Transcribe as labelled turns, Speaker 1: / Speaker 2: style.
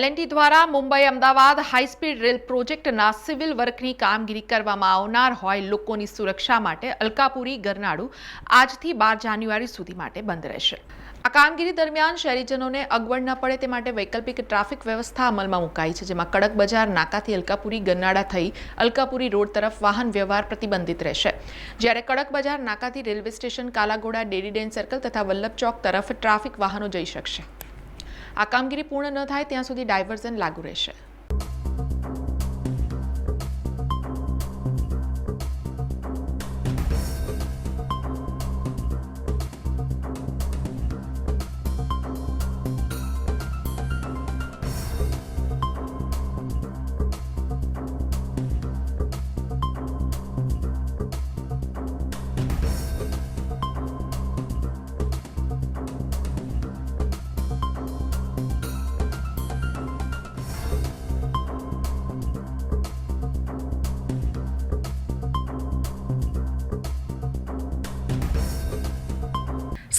Speaker 1: L&T દ્વારા Mumbai Ahmedabad high speed rail પ્રોજેક્ટના civil વર્કની કામગીરી કરવામાં આવનાર હોય લોકોની સુરક્ષા માટે અલકાપુરી, ગરનાળું આજથી બાર જાન્યુઆરી સુધી માટે બંધ રહેશે. આ કામગીરી દરમિયાન શહેરીજનોને અગવડ ન પડે તે માટે વૈકલ્પિક ટ્રાફિક વ્યવસ્થા અમલમાં મુકાઈ છે, જેમાં કડક બજાર, નાકાથી અલકાપુરી, ગરનાળા થઈ અલકાપુરી રોડ તરફ વાહન વ્યવહાર પ્રતિબંધિત રહેશે. જ્યારે કડક બજાર, નાકાથી railway station, Kalaghoda Dairy Den circle તથા વલ્લભ ચોક તરફ ટ્રાફિક વાહનો જઈ શકશે. આ કામગીરી પૂર્ણ ન થાય ત્યાં સુધી ડાયવર્ઝન લાગુ રહેશે.